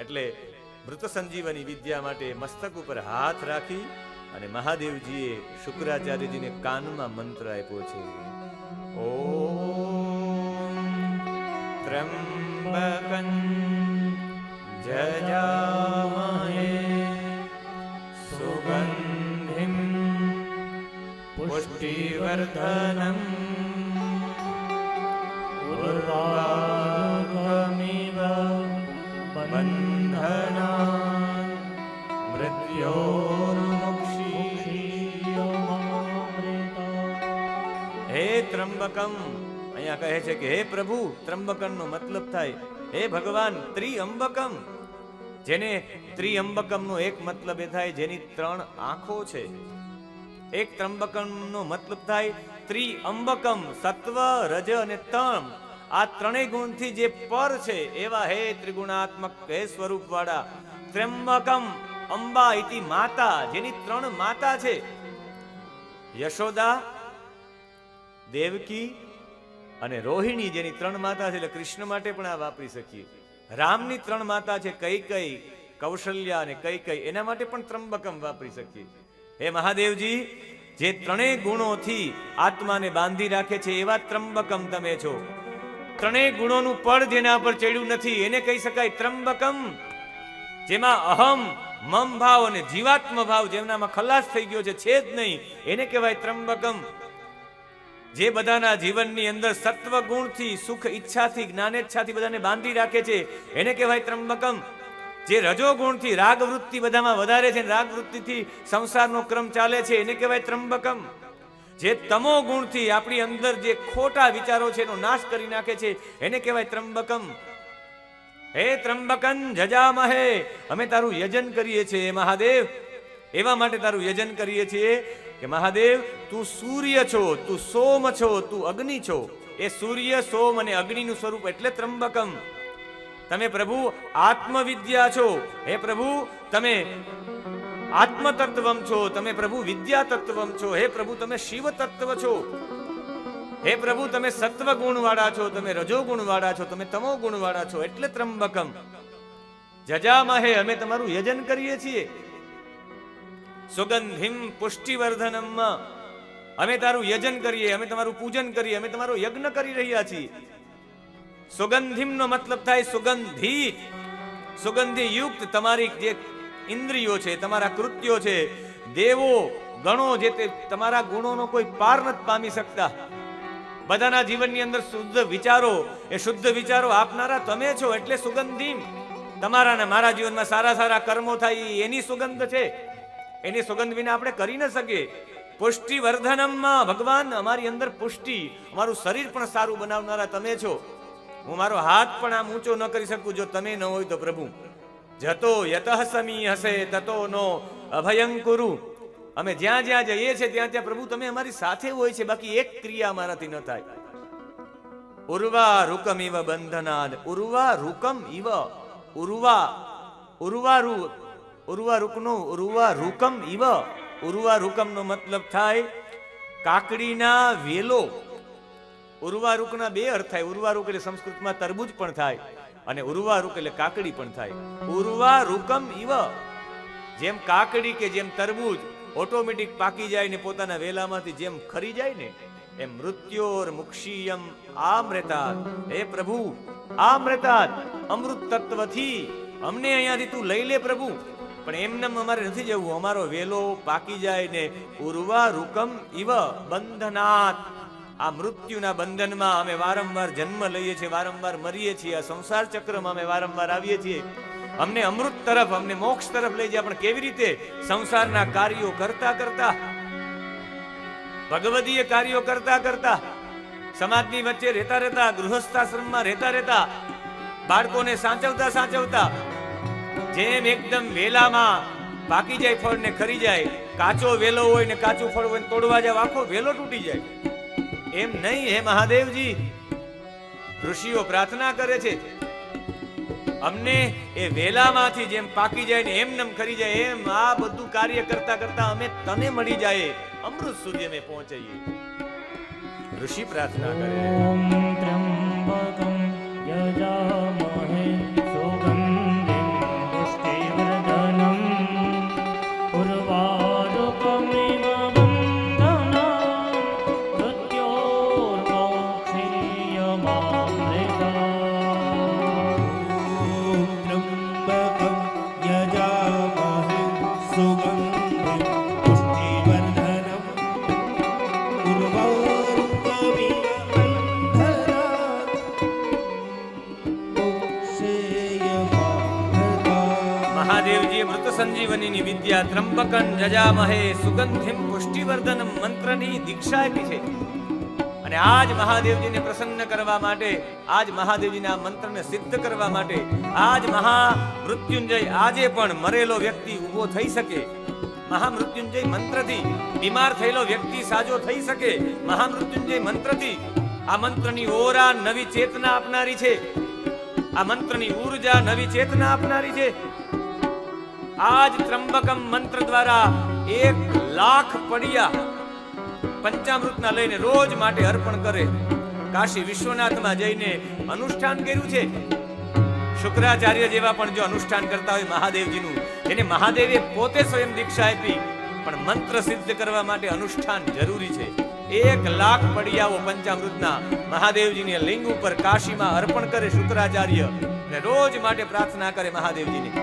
એટલે મૃત સંજીવની વિદ્યા માટે મસ્તક ઉપર હાથ રાખી અને મહાદેવજીએ શુક્રાચાર્યજીને કાનમાં મંત્ર આપ્યો છે. ઓ ત્રંબકન જજામહે સુગંધિમ પુષ્ટિવર્ધનમ. ઉર્વારુકમિવ ત્રંબકમ અહીંયા કહે છે કે, હે પ્રભુ ત્રંબકમ નો મતલબ થાય, હે ભગવાન, ત્રિઅંબકમ. જેને ત્રિઅંબકમ નો એક મતલબ એ થાય, જેની ત્રણ આંખો છે. એક ત્રંબકમ નો મતલબ થાય, ત્રિઅંબકમ, સત્વ, રજ અને તમ. આ ત્રણેય ગુણથી જે પર છે, એવા હે ત્રિગુણાત્મક હે સ્વરૂપ વાળા ત્રંબકમ અંબા ઇતિ માતા, જેની ત્રણ માતા છે. યશોદા, દેવકી અને રોહિણી, જેની ત્રણ માતા છે, એટલે કૃષ્ણ માટે પણ આ વાપરી શકીએ. રામની ત્રણ માતા છે કઈ કઈ કૌશલ્યા અને કઈ કઈ એના માટે પણ ત્રંબકમ વાપરી શકીએ. હે મહાદેવજી, જે ત્રણેય ગુણોથી આત્માને બાંધી રાખે છે, એવા ત્રંબકમ તમે છો. ત્રણેય ગુણોનું પડ જેના પર ચડ્યું નથી. એને કહી શકાય ત્રંબકમ જેમાં અહમ, મમ ભાવ અને જીવાત્મ ભાવ જેમનામાં ખલાસ થઈ ગયો છે છે જ નહીં. એને કહેવાય ત્રંબકમ જે બધાના જીવનની અંદર સત્વ ગુણથી સુખ ઈચ્છાથી, જ્ઞાનેચ્છાથી બધાને બાંધી રાખે છે, એને કહેવાય ત્રંબકમ જે રજો ગુણથી રાગ વૃત્તિ બધામાં વધારે છે રાગ વૃત્તિથી સંસારનો ક્રમ ચાલે છે, એને કહેવાય ત્રંબકમ જે તમો ગુણથી આપણી અંદર જે ખોટા વિચારો છે એનો નાશ કરી નાખે છે, એને કહેવાય ત્રંબકમ. હે ત્રંબકન, જજામહે. અમે તારું યજન કરીએ છીએ મહાદેવ. એવા માટે તારું યજન કરીએ છીએ કે મહાદેવ, તું સૂર્ય છો, તું સોમ છો, તું અગ્નિ છો. એ સૂર્ય, સોમ અને અગ્નિનું સ્વરૂપ એટલે ત્રંબકમ. તમે પ્રભુ આત્મવિદ્યા છો. હે પ્રભુ, તમે આત્મ તત્વમ છો, તમે પ્રભુ વિદ્યા તત્વમ છો, હે પ્રભુ તમે શિવ તત્વ છો. હે પ્રભુ તમે સત્વ ગુણ વાળા છો, તમે રજો ગુણ વાળા છો, તમે તમો ગુણવાળા છો, એટલે ત્રંબકમ જજામહે, અમે તમારું યજન કરીએ છીએ. સુગંધિમ પુષ્ટિવર્ધનમ અમે તારું યજન કરીએ, અમે તમારું પૂજન કરીએ, અમે તમારો યજ્ઞ કરી રહ્યા છીએ. સુગંધિમ નો મતલબ થાય સુગંધી સુગંધી યુક્ત તમારી જે ઇન્દ્રિયો છે, તમારા કૃત્યો છે, દેવો ગણો જે તે તમારા ગુણોનો કોઈ પાર નથી પામી શકતા. બધાના જીવનની અંદર શુદ્ધ વિચારો, એ શુદ્ધ વિચારો આપનારા તમે છો એટલે સુગંધી. તમારા ને મારા જીવનમાં સારા સારા કર્મો થાય એની સુગંધ છે. એની સુગંધ વિના આપણે કરી ન શકીએ. પુષ્ટિ વર્ધનમમાં ભગવાન અમારી અંદર પુષ્ટિ, અમારું શરીર પણ સારું બનાવનારા તમે છો. હું મારો હાથ પણ આમ ઊંચો ન કરી શકું જો તમે ન હોય તો પ્રભુ. જતો યતઃ સમી હશે, તતો નો અભયં અમે જ્યાં જ્યાં જઈએ છીએ, ત્યાં ત્યાં પ્રભુ તમે અમારી સાથે હોય છે, બાકી એક ક્રિયા અમારાથી ન થાય. ઉર્વા રૂકમ ઇવ બંધનાદ. ઉર્વા રૂકમ ઇવ. ઉર્વા ઉર્વા રૂ, ઉર્વા રૂકનો, ઉર્વા રૂકમ ઇવ. ઉર્વા રૂકમનો મતલબ થાય કાકડીના વેલો. ઉર્વા રૂકના બે અર્થ થાય. ઉર્વારુક એટલે સંસ્કૃતમાં તરબૂજ પણ થાય. અને ઉર્વારુક એટલે કાકડી પણ થાય. ઉર્વારુકમ ઇવ જેમ કાકડી કે જેમ તરબૂજ ઓટોમેટિક પાકી જાય ને પોતાના વેલામાંથી જેમ ખરી જાય ને, એમ મૃત્યોર મુક્ષીયમ આમ રહેતા હે પ્રભુ આમ રહેતા અમૃત તત્વથી. અમને અહીંયાથી તું લઈ લે પ્રભુ. પણ એમનેમ અમારે નથી જવું. અમારો વેલો પાકી જાય ને ઉર્વા રૂકમ ઇવ બંધનાત આ મૃત્યુના બંધનમાં અમે વારંવાર જન્મ લઈએ છીએ, વારંવાર મરીએ છીએ, આ સંસાર ચક્રમાં અમે વારંવાર આવીએ છીએ. અમને અમૃત તરફ, અમને મોક્ષ તરફ લઈ જાય, પણ કેવી રીતે સંસારના કાર્યો કરતા કરતા? ભગવદીય કાર્યો કરતા કરતા? સમાજની વચ્ચે રહેતા રહેતા, ગૃહસ્થાશ્રમમાં રહેતા રહેતા, બાળકોને સાચવતા સાચવતા, જેમ એકદમ વેલામાં પાકી જાય ફળ ને ખરી જાય, કાચો વેલો હોય ને કાચું ફળ હોય તોડવા જાવ, આખો વેલો તૂટી જાય. એમ નહીં, હે મહાદેવજી? ઋષિઓ પ્રાર્થના કરે છે. અમને એ વેલામાંથી જેમ પાકી જાય ને એમ નમ ખરી જાય, એમ આ બધું કાર્ય કરતા કરતા અમે તને મળી જાય, અમૃત સુધી અમે પહોંચીએ ઋષિ પ્રાર્થના કરે. ॐ મહાદેવજીએ મૃત સંજીવનીની વિદ્યા ત્રંબકન જજામહે સુગંધિમ પુષ્ટિવર્ધન મંત્રની દીક્ષા આપી છે. અને આજ મહાદેવજીને પ્રસન્ન કરવા માટે, આજ મહાદેવજીના મંત્રને સિદ્ધ કરવા માટે, આજ મહા મૃત્યુંજય આજે પણ મરેલો વ્યક્તિ ઊભો થઈ શકે. મહામૃત્યુંજય મંત્રથી બીમાર થયેલો વ્યક્તિ સાજો થઈ શકે. મહામૃત્યુંજય મંત્રથી આ મંત્રની ઓરા નવી ચેતના આપનારી છે. આ મંત્રની ઊર્જા નવી ચેતના આપનારી છે. આજ ત્રંબકમ મંત્ર દ્વારા એક લાખ પડિયા પંચામૃતના લઈને રોજ માટે અર્પણ કરે. કાશી વિશ્વનાથમાં જઈને અનુષ્ઠાન કર્યું છે. શુક્રાચાર્ય જેવા પણ જો અનુષ્ઠાન કરતા હોય મહાદેવજીનું, એને મહાદેવે પોતે સ્વયં દીક્ષા આપી, પણ મંત્ર સિદ્ધ કરવા માટે અનુષ્ઠાન જરૂરી છે. એક લાખ પડિયાઓ પંચામૃતના મહાદેવજીની લિંગ ઉપર કાશીમાં અર્પણ કરે શુક્રાચાર્ય અને રોજ માટે પ્રાર્થના કરે મહાદેવજીની.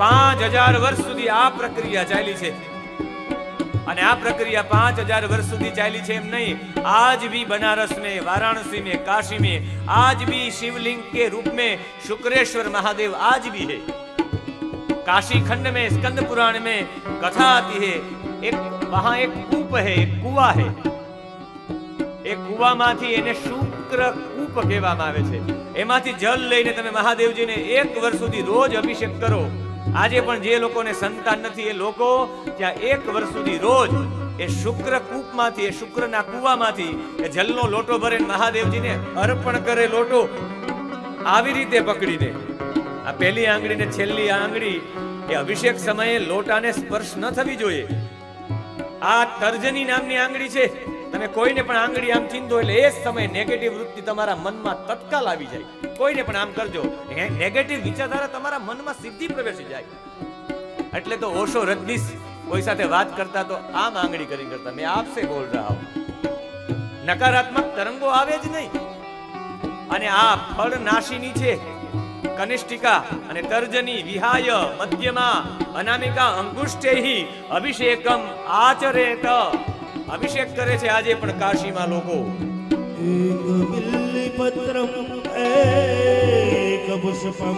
પાંચ હજાર વર્ષ સુધી આ પ્રક્રિયા ચાલી છે અને આ પ્રક્રિયા પાંચ હજાર વર્ષ સુધી ચાલી છે એમ નહીં आज भी बनारस में वाराणसी में काशी में आज भी शिवलिंग के रूप में शुक्रेश्वर महादेव आज भी है काशी खंड में स्कंद पुराण में कथा आती है एक वहां एक कूप है एक कुआ है એ કૂવામાંથી એને શુક્ર કૂપ કહેવામાં આવે છે એમાંથી જલ લઈને તમે મહાદેવજીને એક વર્ષ સુધી રોજ અભિષેક કરો આજે પણ જે લોકોને સંતાન નથી, એ લોકો ત્યાં એક વર્ષ સુધી રોજ એ શુક્ર કૂપમાંથી, એ શુક્રના કૂવામાંથી, એ જલનો લોટો ભરીને મહાદેવજીને અર્પણ કરે લોટો. આવી રીતે પકડીને. આ પહેલી આંગળી ને છેલ્લી આંગળી, એ અભિષેક સમયે લોટાને સ્પર્શ ન થવી જોઈએ. આ તર્જની નામની આંગળી છે. તમે કોઈને પણ આંગળી આમ ચીંધો એટલે એ જ સમયે નેગેટિવ વૃત્તિ તમારા મનમાં તત્કાલ આવી જાય. કોઈને પણ આમ કરજો. નેગેટિવ વિચારધારા તમારા મનમાં સીધી પ્રવેશી જાય. એટલે તો ઓશો રજનીશ કોઈ સાથે વાત કરતા તો આમ આંગળી કરી કરતા. મેં આપસે બોલ રહા. હું નકારાત્મક તરંગો આવે જ નહીં. અને આ ફળ નાશીની છે, કનિષ્ઠિકા અને તર્જની વિહાય મધ્યમાં અનામિકા અંગુષ્ટેહી અભિષેકમ આચરેત. અભિષેક કરે છે આજે પણ કાશીમાં લોકો. એક બિલ્લી પત્રમ એ പുഷ്പം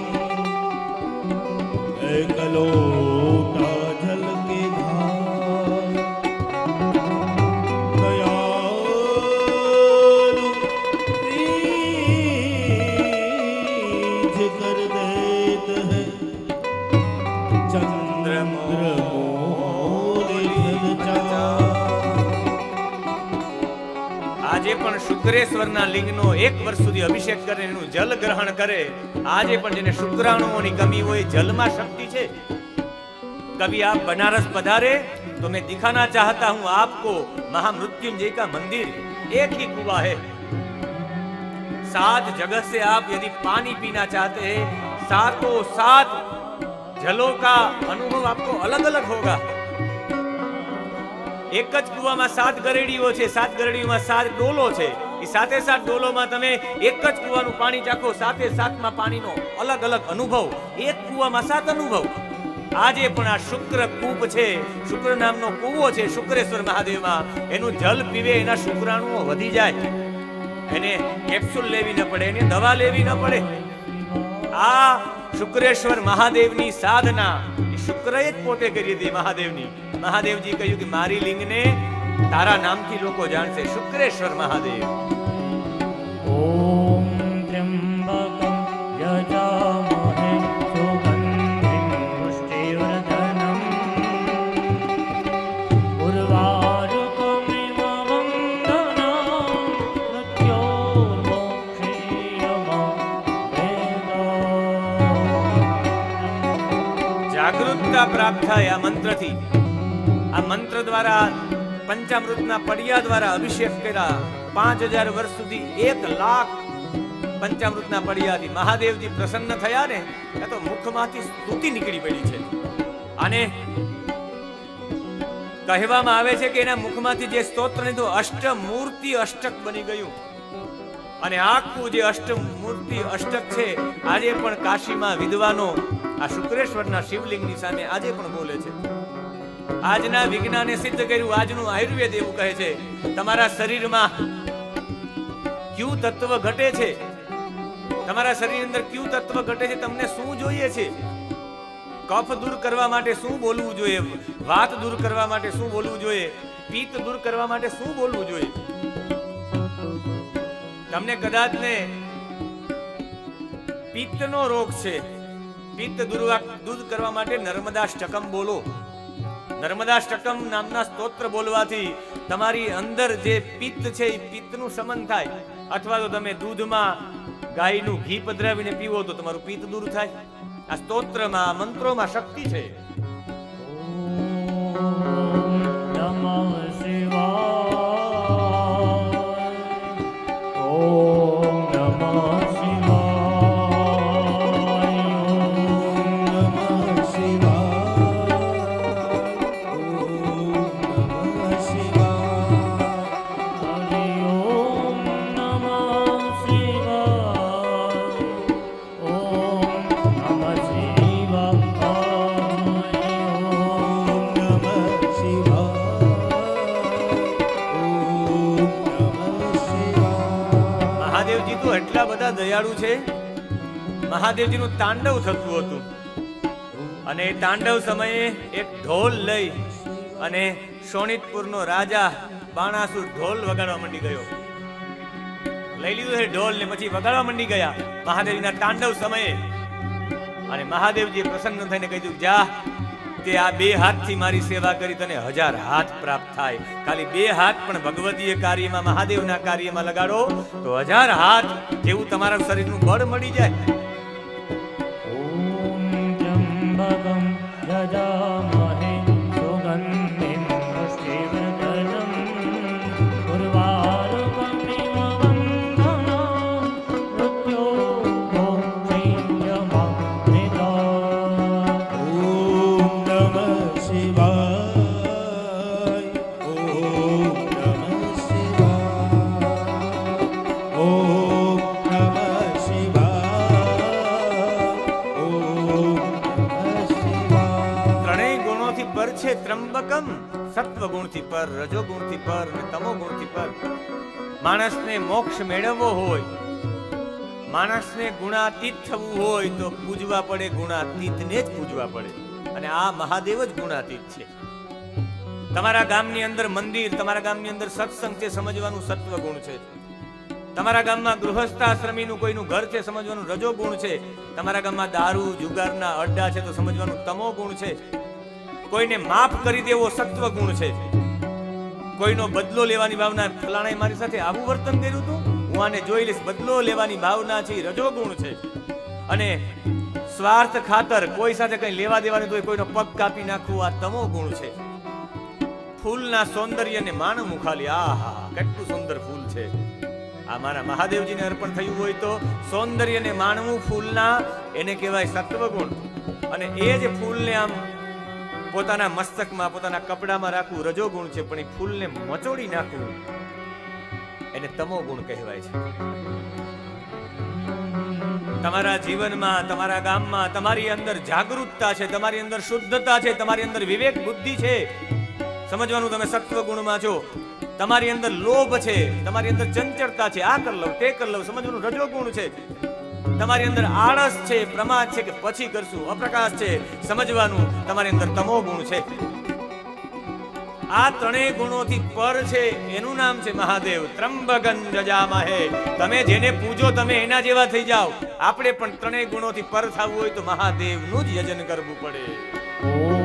എങ്കലോ શુક્રેશ્વરના લિંગનો એક વર્ષ સુધી અભિષેક કરે એનું જલ ગ્રહણ કરે આજે પણ જેને શુક્રાણુઓની કમી હોય જલમાં શક્તિ છે कभी आप बनारस पधारे तो मैं दिखाना चाहता हूं आपको महामृत्युंजय का मंदिर एक ही कुआ है सात जगह से आप यदि पानी पीना चाहते हैं सातों सात जलों का अनुभव आपको अलग अलग होगा એક જ કુવામાં સાત ગરેડીઓ છે સાત ગરેડીઓમાં સાત ડોલો છે એ સાથે ડોલોમાં તમે એક જ કુવાનું પાણી ચાખો, સાથે સાતમાં પાણીનો અલગ અલગ અનુભવ, એક કુવામાં સાત અનુભવ. આજે પણ આ શુક્ર કૂપ છે, શુક્ર નામનો કૂવો છે શુક્રેશ્વર મહાદેવમાં. એનું જલ પીવે, એના શુક્રાણુઓ વધી જાય. એને કેપ્સ્યુલ લેવી ન પડે, એને દવા લેવી ન પડે. આ શુક્રેશ્વર મહાદેવની સાધના શુક્રએ જ પોતે કરી હતી મહાદેવની. મહાદેવજી કહ્યું કે મારી લિંગને તારા નામથી લોકો જાણશે. શુક્રેશ્વર મહાદેવ. ઓમ ત્ર્યંબકમ યજામહે સુગંધિમ પુષ્ટિવર્ધનમ. ઉર્વારુકમિવ વંદના જાગૃતતા પ્રાપ્ત થાય આ મંત્રથી આ મંત્ર દ્વારા પંચામૃતના પડિયા દ્વારા અભિષેક કર્યા. પાંચ હજાર વર્ષ સુધી એક લાખ પંચામૃતના પડિયાથી મહાદેવજી પ્રસન્ન થયા ને એ તો મુખમાંથી સ્તુતિ નીકળી પડી છે. અને કહેવામાં આવે છે કે એના મુખમાંથી જે સ્તોત્ર નીકળ્યું અષ્ટમૂર્તિ અષ્ટક બની ગયું. અને આખું જે અષ્ટમૂર્તિ અષ્ટક છે, આજે પણ કાશીમાં વિદ્વાનો, આ શુક્રેશ્વરના શિવલિંગની સામે આજે પણ બોલે છે. આજના વિજ્ઞાને સિદ્ધ કર્યું, આજનું આયુર્વેદ એવું કહે છે, તમારા શરીરમાં ક્યુ તત્વ ઘટે છે? તમારા શરીર અંદર ક્યુ તત્વ ઘટે છે? તમને શું જોઈએ છે? કફ દૂર કરવા માટે શું બોલવું જોઈએ? વાત દૂર કરવા માટે શું બોલવું જોઈએ? પિત્ત દૂર કરવા માટે શું બોલવું જોઈએ? તમને કદાચ ને પિત્તનો રોગ છે, પિત્ત દૂર કરવા માટે નર્મદા સ્ટકમ બોલો. નર્મદાષ્ટકમ નામના સ્તોત્ર બોલવાથી તમારી અંદર જે પિત્ત છે, એ પિત્તનું શમન થાય. અથવા તો તમે દૂધમાં ગાયનું ઘી પધરાવીને પીવો તો તમારું પિત્ત દૂર થાય. આ સ્તોત્રમાં મંત્રોમાં શક્તિ છે. દયાળુ છે? મહાદેવજીનું તાંડવ થતું હતું. અને તાંડવ સમયે એક ઢોલ લઈ અને શોણિતપુરનો રાજા બાણાસુર ઢોલ વગાડવા માંડી ગયો. લઈ લીધું છે ઢોલ ને પછી વગાડવા માંડી ગયા મહાદેવજીના તાંડવ સમયે. અને મહાદેવજીએ પ્રસન્ન થઈને કહ્યું, જા તે આ બે હાથથી મારી સેવા કરી તને હજાર હાથ પ્રાપ્ત થાય. ખાલી બે હાથ પણ ભગવતીય કાર્યમાં, મહાદેવના કાર્યમાં લગાડો તો હજાર હાથ જેવું તમારા શરીરનું બળ મળી જાય. ગુણથી પર રજો પર અને તમો પર. માણસને મોક્ષ મેળવવો હોય, માણસને ગુણાતીત થવું હોય તો પૂજવા પડે, ગુણાતીતને જ પૂજવા પડે. અને આ મહાદેવ જ ગુણાતીત છે. તમારા ગામની અંદર મંદિર, તમારા ગામની અંદર સત્સંગ છે સમજવાનું સત્વ છે. તમારા ગામમાં ગૃહસ્થાશ્રમીનું કોઈનું ઘર છે સમજવાનું રજો ગુણ છે. તમારા ગામમાં દારૂ, જુગારના અડ્ડા છે તો સમજવાનું તમો ગુણ છે. કોઈને માફ કરી દેવો સત્વ ગુણ છે. કોઈનો બદલો લેવાની ભાવના ફલાણાએ મારી સાથે આવું વર્તન કર્યું હતું? હું આને જોઈ લઈશ. બદલો લેવાની ભાવના છે રજો ગુણ છે. અને સ્વાર્થ ખાતર કોઈ સાથે કઈ લેવા દેવાની તો કોઈનો પગ કાપી નાખવું આ તમો ગુણ છે. ફૂલના સૌંદર્યને માણવું ખાલી આહા, કેટલું સુંદર ફૂલ છે. આ મારા મહાદેવજીને અર્પણ થયું હોય તો સૌંદર્યને માણવું ફૂલના, એને કહેવાય સત્વગુણ. અને એ જ ફૂલને આમ પોતાના મસ્તકમાં, પોતાના કપડામાં રાખવું રજોગુણ છે, પણ એ ફૂલને મચોડી નાખવું એને તમો ગુણ કહેવાય છે. તમારા જીવનમાં, તમારા ગામમાં, તમારી અંદર જાગૃતતા છે, તમારી અંદર શુદ્ધતા છે, તમારી અંદર વિવેક બુદ્ધિ છે. સમજવાનું તમે સત્વ ગુણમાં છો. તમારી અંદર લોભ છે, તમારી અંદર ચંચળતા છે. આ કર લઉં, તે કર લઉં, સમજવાનું રજો ગુણ છે. તમારી અંદર આળસ છે, પ્રમાદ છે કે પછી કરશું? અપ્રકાશ છે, સમજવાનું તમારી અંદર તમો ગુણ છે. આ ત્રણેય ગુણોથી પર છે, એનું નામ છે મહાદેવ. ત્રંબગન જજામહે. તમે જેને પૂજો તમે એના જેવા થઈ જાઓ. આપણે પણ ત્રણેય ગુણોથી પર થવું હોય તો મહાદેવનું જ યજન કરવું પડે.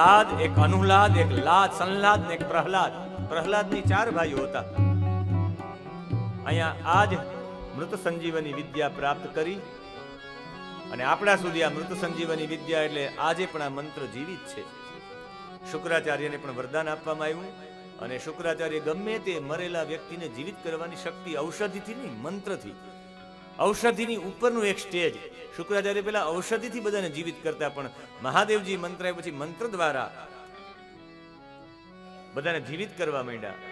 લાદ એક અનુલાદ એક લાદ સંલાદ ને એક પ્રહલાદ પ્રહલાદની ચાર ભાઈઓ હતા અહીંયા આજ મૃત સંજીવની વિદ્યા પ્રાપ્ત કરી અને આપણા સુધી આ મૃત સંજીવની વિદ્યા એટલે આજે પણ આ મંત્ર જીવિત છે. શુક્રાચાર્યને પણ વરદાન આપવામાં આવ્યું અને શુક્રાચાર્ય ગમે તે મરેલા વ્યક્તિને જીવિત કરવાની શક્તિ ઔષધિથી નહીં, મંત્રથી ઔષધિની ઉપરનું એક સ્ટેજ. શુક્રાચાર્ય પેલા ઔષધિથી બધાને જીવિત કરતા પણ મહાદેવજી મંત્ર પછી મંત્ર દ્વારા બધાને જીવિત કરવા માંડ્યા.